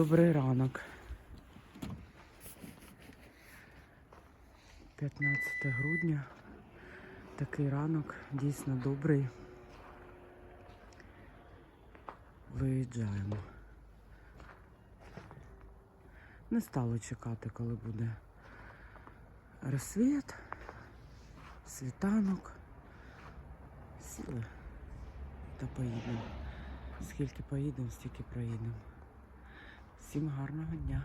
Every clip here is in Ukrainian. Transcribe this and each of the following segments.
Добрий ранок. 15 грудня. Такий ранок дійсно добрий. Виїжджаємо. Не стало чекати, коли буде розсвіт, світанок. Сіли та поїдемо. Скільки поїдемо, стільки проїдемо. Всім гарного дня.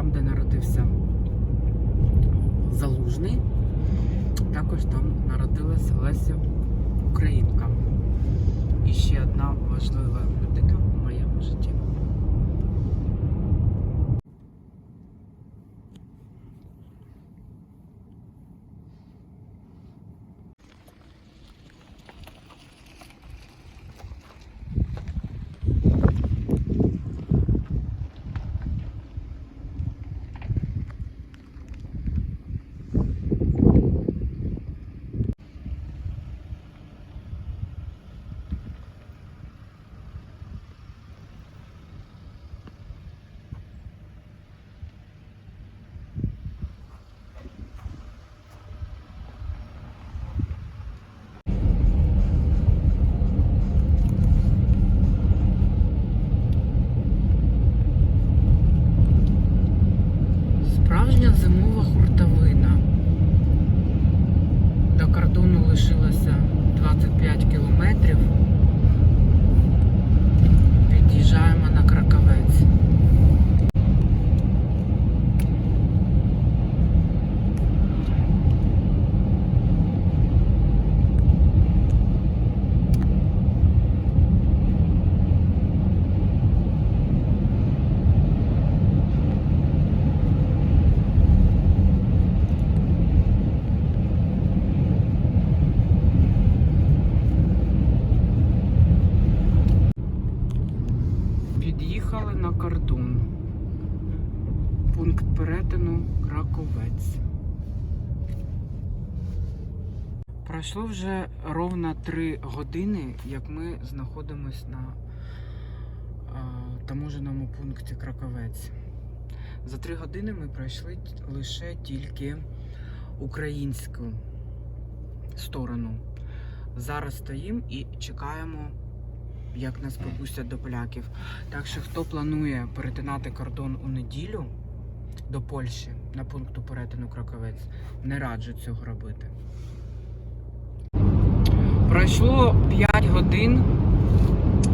Там, де народився Залужний, також там народилася Леся Українка. І ще одна важлива людина в моєму житті. Зимова хуртовина. До кордону лишилося 25 кілометрів. Під'їжджаємо на Краковець. Під'їхали на кордон. Пункт перетину Краковець. Пройшло вже ровно 3 години, як ми знаходимось на е, таможеному пункті Краковець. За 3 години ми пройшли лише тільки українську сторону. Зараз стоїмо і чекаємо, як нас пропустять до поляків. Так що хто планує перетинати кордон у неділю до Польщі на пункту перетину Краковець, не раджу цього робити. Пройшло 5 годин.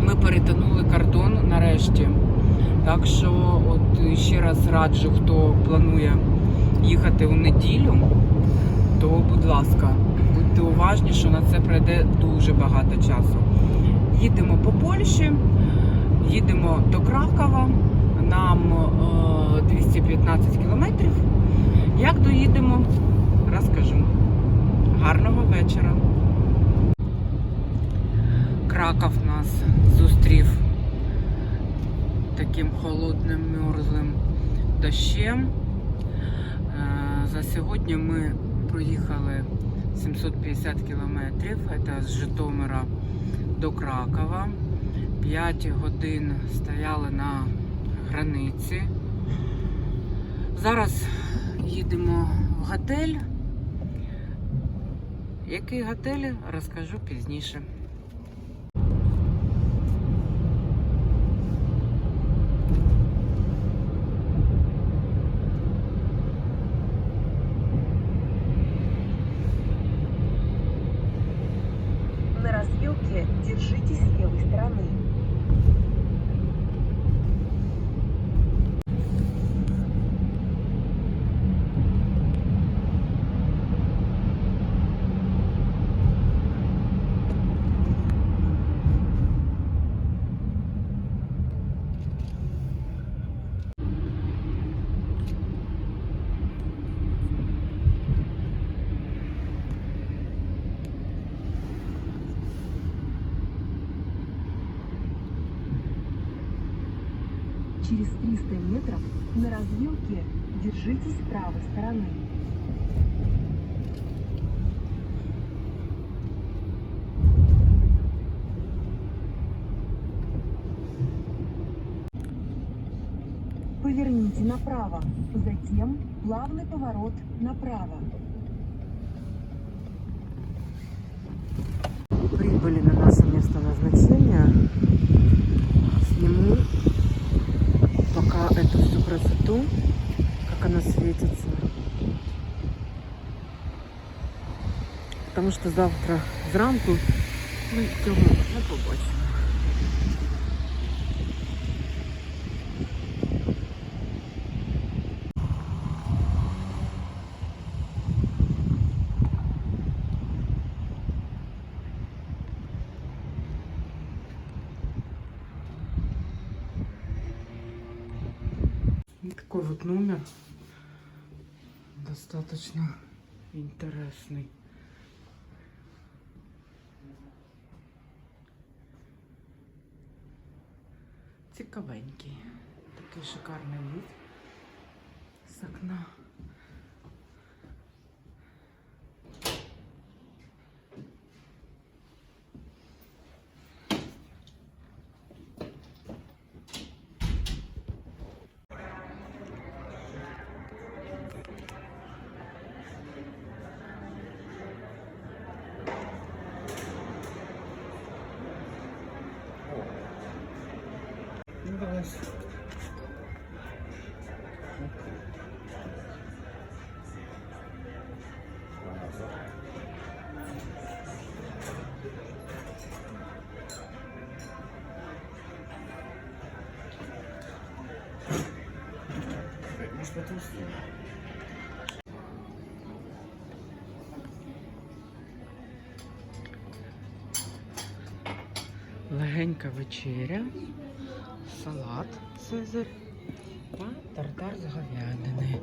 Ми перетинули кордон нарешті. Так що, от ще раз раджу, хто планує їхати у неділю, то, будь ласка, будьте уважні, що на це пройде дуже багато часу. Їдемо по Польщі, їдемо до Кракова. Нам е, 215 кілометрів. Як доїдемо, розкажу. Гарного вечора. Краков нас зустрів таким холодним, мерзлим дощем. Е, За сьогодні ми проїхали 750 кілометрів. Це з Житомира до Кракова. 5 годин стояли на границі. Зараз їдемо в готель. Який готель, розкажу пізніше. Держитесь с левой стороны. Через 300 метров на развилке держитесь правой стороны. Поверните направо, затем плавный поворот направо. Прибыли на саду, как она светится. Потому что завтра зранку ми йдемо на побачимо. Такой вот номер достаточно интересный. Цікавенький. Такий шикарний вид з окна. Ну, давай. Может, потом Легенька вечеря, Салат Цезарь та тартар з говядини.